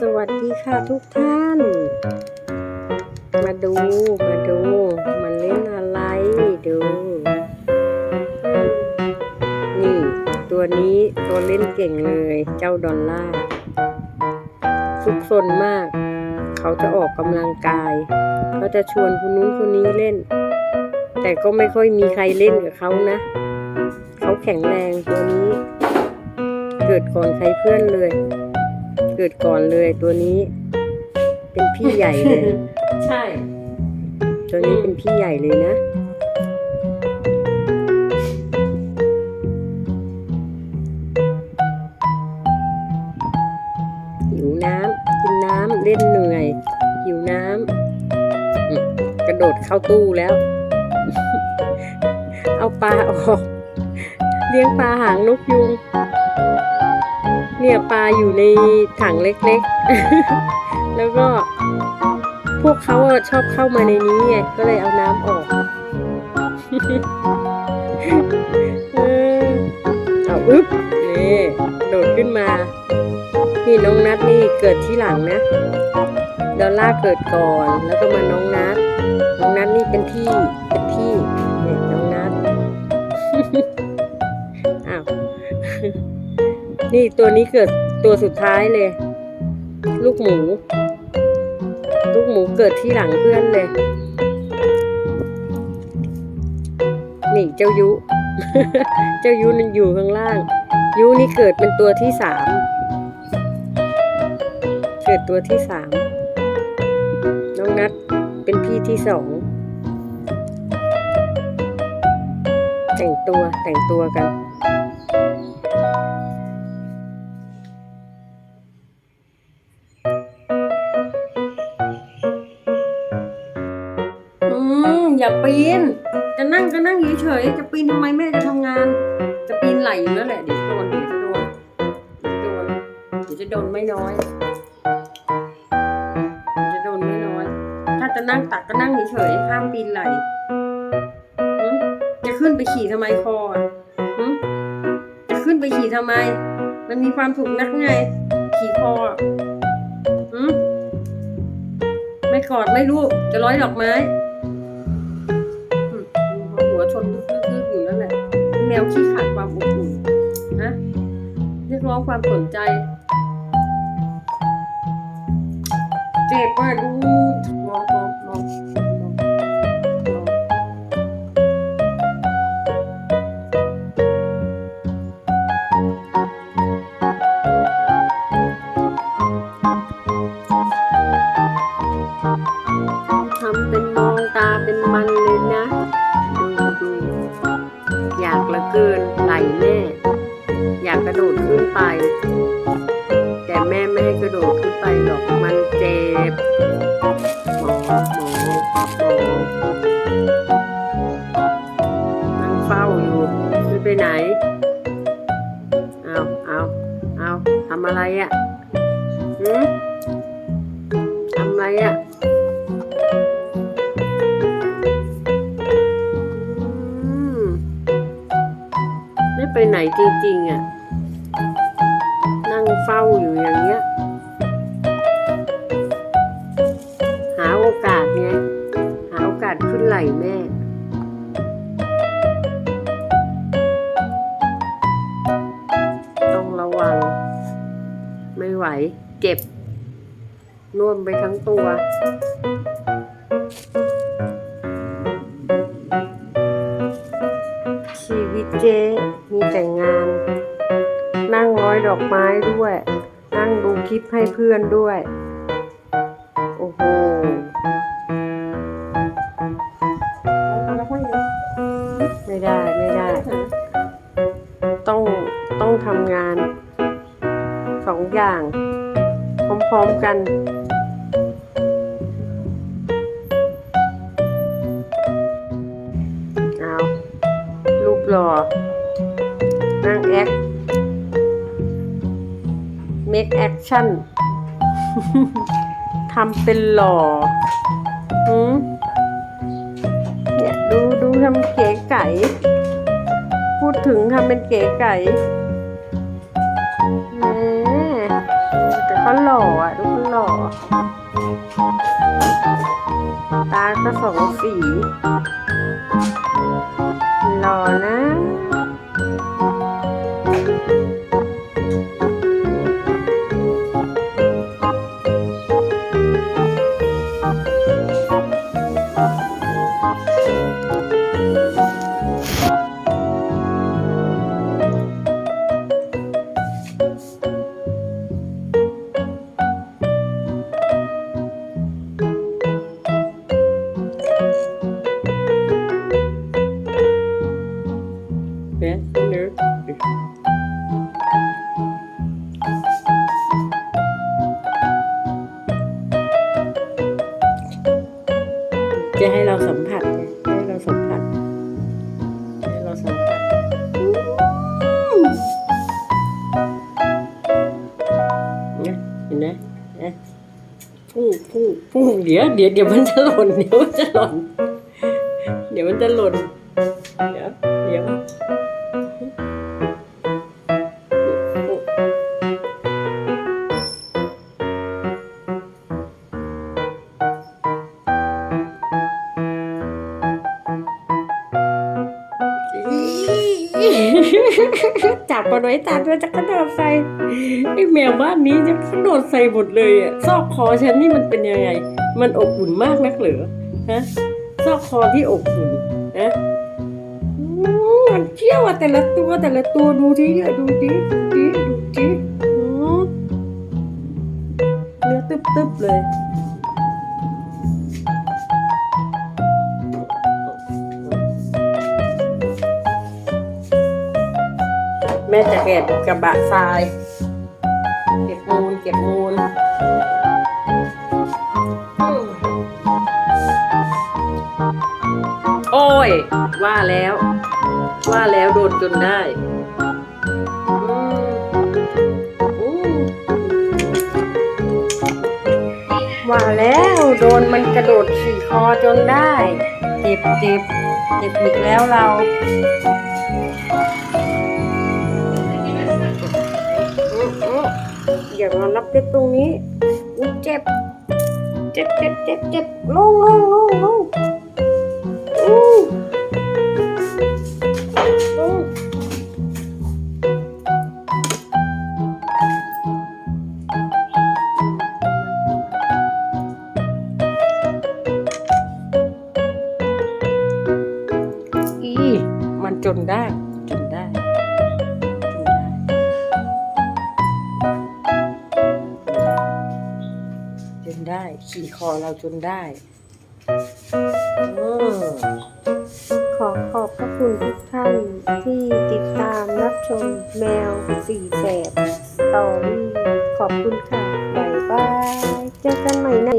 สวัสดีค่ะทุกท่าน มาดู มาดู มันเล่นอะไรดู นี่ ตัวนี้ตัวเล่นเก่งเลย เจ้าดอลล่าซุกซนมาก เขาจะออกกำลังกาย เขาจะชวนคนนู้นคนนี้เล่น แต่ก็ไม่ค่อยมีใครเล่นกับเขานะ เขาแข็งแรงตัวนี้ เกิดก่อนใครเพื่อนเลย เกิดก่อนเลยตัวนี้ เป็นพี่ใหญ่เลย ใช่ ตัวนี้เป็นพี่ใหญ่เลยนะ หิวน้ำกินน้ำเล่นเหนื่อย หิวน้ำอืมกระโดดเข้าตู้แล้ว เอาปลาออก เลี้ยงปลาหางนกยุง เนี่ยปลาอยู่ในถังเล็กๆ แล้วก็พวกเขาชอบเข้ามาในนี้ไง ก็เลยเอาน้ำออกเอาอึ๊บนี่โดดขึ้นมา นี่น้องนัดนี่เกิดที่หลังนะดอลล่าเกิดก่อน แล้วก็มาน้องนัดน้องนัดนี่เป็นพี่เป็นพี่ นี่ตัวนี้เกิดตัวสุดท้ายเลย ลูกหมู ลูกหมูเกิดที่หลังเพื่อนเลย นี่เจ้ายุ เจ้ายุนันอยู่ข้างล่าง ยุนี่เกิดเป็นตัวที่สามเกิดตัวที่สามน้องนัดเป็นพี่ที่สองแต่งตัวแต่งตัวกัน อย่าปีน จะนั่งก็นั่งเฉยๆจะปีนทำไมแม่จะทำงาน จะปีนไหลอยู่แล้วแหละเดี๋ยวจะโดนเดี๋ยวจะโดนเดี๋ยวจะโดนเดี๋ยวจะโดนไม่น้อยจะโดนไม่น้อย ถ้าจะนั่งตักก็นั่งเฉยๆห้ามปีนไหลจะขึ้นไปขี่ทำไมคออะจะขึ้นไปขี่ทำไม มันมีความสุขนักไง ขี่คอไม่กอดไม่รู้จะร้อยดอกไม้ ชนลึกๆอยู่นั่นแหละแมวขี้ขาดความอบอุ่นนะเรียกร้องความสนใจเจ็บว่าดูมองมองมองมองทำเป็นมองตาเป็นมันเลยนะ เกินไหลแม่ อยากกระโดดขึ้นไป แต่แม่ไม่ให้กระโดดขึ้นไปหรอกมันเจ็บหมอหมอหมอนั่งเฝ้าอยู่ไม่ไปไหนเอาเอาเอาทำอะไรอะ่ะหืมทำอะไรอะ่ะ ไปไหนจริง ๆอะ นั่งเฝ้าอยู่อย่างเงี้ย หาโอกาสไงหาโอกาสขึ้นไหลแม่ต้องระวังไม่ไหว เจ็บน่วมไปทั้งตัว วิตเจ๊มีแต่งาน นั่งร้อยดอกไม้ด้วย นั่งดูคลิปให้เพื่อนด้วย โอ้โหไม่ได้ไม่ได้ ต้องต้องทำงานสองอย่าง พร้อมๆกัน นั่งแอค make action ทำเป็นหล่อหืมเนี่ยดูดูทำเก๋ไก่ พูดถึงทำเป็นเก๋ไก่แหมแต่เขาเขาหล่ออะดูเขาหล่อ ตาก็สองสี หล่อนะ เนี่ พุ่งพุ่งพุ่งเดี๋ยวเดี๋ยวเดี๋ยวมันจะหล่นเดี๋ยวมันจะหล่นเดี๋ยวมันจะหล่นเดี๋ยวเดี๋ยว จับมันไว้ตามด้วยจะกระโดดใส่ไอ้แมวบ้านนี้จะกระโดดใส่หมดเลยอะซอกคอฉันนี่มันเป็นยังไง มันอบอุ่นมากนักเหรอฮะซอกคอที่อบอุ่นนะอืมมันเที่ยวอะแต่ละตัวแต่ละตัวดูดิอะดูดิดูดิดูดิอืมเนื้อตึบๆเลย ม่จะเก็บกระบะทราย เก็บมูลเก็บมูลโอ้ย ว่าแล้ว ว่าแล้วโดนจนได้ว่าแล้วโดนมันกระโดดขี่คอจนได้ เจ็บเจ็บเจ็บอีกแล้วเรา อย่ามารับเจ็บตรงนี้อุ๊ยเจ็บ เจ็บเจ็บเจ็บเจ็บลงลงลงลง ได้ ขี่คอเราจนได้อขอขอบพระคุณทุกท่านที่ติดตามรับชมแมวสี่แสบสตอรี่ขอบคุณค่ะ บ๊ายบาย เจอกันใหม่ใน